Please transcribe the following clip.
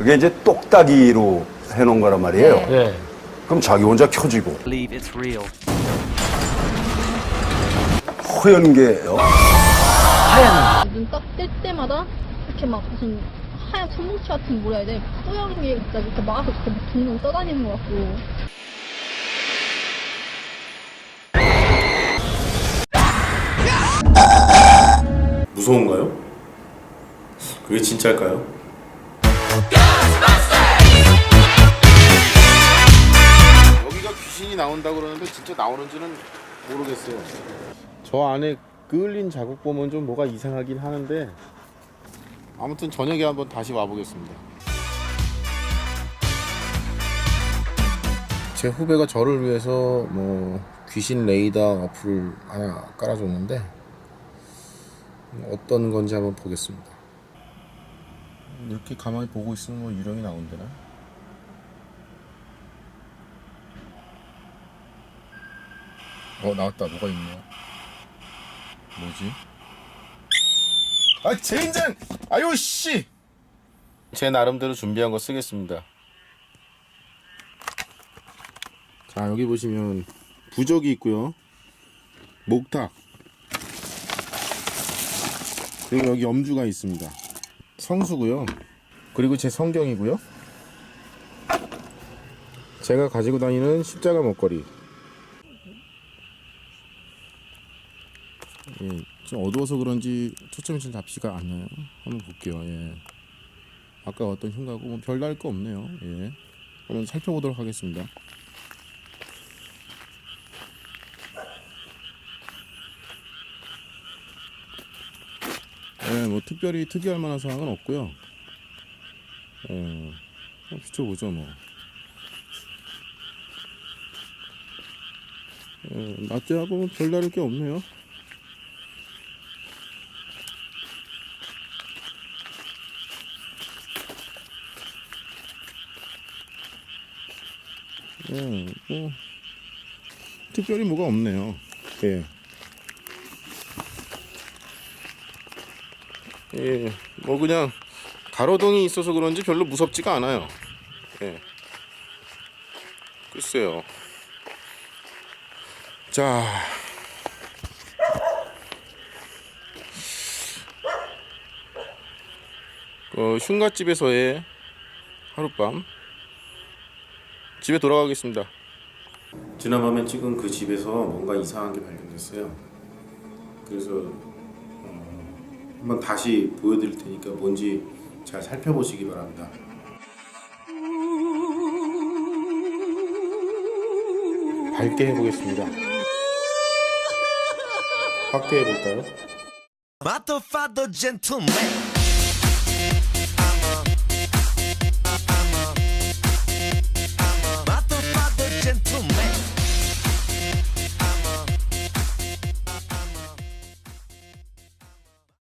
그게 이제 똑딱이로 해놓은 거란 말이에요. 네. 예. 그럼 자기 혼자 켜지고 believe it's real. 허연 게요. 눈 딱 뜰 때마다 이렇게 막 무슨 하얀 천뭉치 같은 뭐라 해야 돼? 뿌연 게 갑자기 이렇게 막아서 이렇게 막 둥둥 떠다니는 것 같고. 무서운가요? 그게 진짜일까요? 귀신이 나온다 그러는데 진짜 나오는지는 모르겠어요. 저 안에 끌린 자국 보면 좀 뭐가 이상하긴 하는데 아무튼 저녁에 한번 다시 와보겠습니다. 제 후배가 저를 위해서 뭐 귀신 레이더 어플을 하나 깔아줬는데 어떤 건지 한번 보겠습니다. 이렇게 가만히 보고 있으면 뭐 유령이 나온대나? 어 나왔다 뭐가 있네. 뭐지? 아 젠장! 아유 씨! 제 나름대로 준비한 거 쓰겠습니다. 자 여기 보시면 부적이 있고요. 목탁 그리고 여기 염주가 있습니다. 성수고요. 그리고 제 성경이고요. 제가 가지고 다니는 십자가 목걸이. 예, 좀 어두워서 그런지 초점이 잘 잡히가 않아요. 한번 볼게요. 예. 아까 어떤 흉가고 뭐 별다를 거 없네요. 예. 한번 살펴보도록 하겠습니다. 예, 뭐 특별히 특이할 만한 사항은 없고요. 예, 비춰보죠 뭐. 예, 낮에하고 뭐 별다를 게 없네요. 예, 뭐 특별히 뭐가 없네요. 예. 예, 뭐 그냥 가로등이 있어서 그런지 별로 무섭지가 않아요. 예. 글쎄요. 자. 그 흉가집에서의 하룻밤 집에 돌아가겠습니다. 지난밤에 찍은 그 집에서 뭔가 이상한 게 발견됐어요. 그래서 한번 다시 보여드릴 테니까 뭔지 잘 살펴보시기 바랍니다. 밝게 해보겠습니다. 확대해 볼까요? Gentleman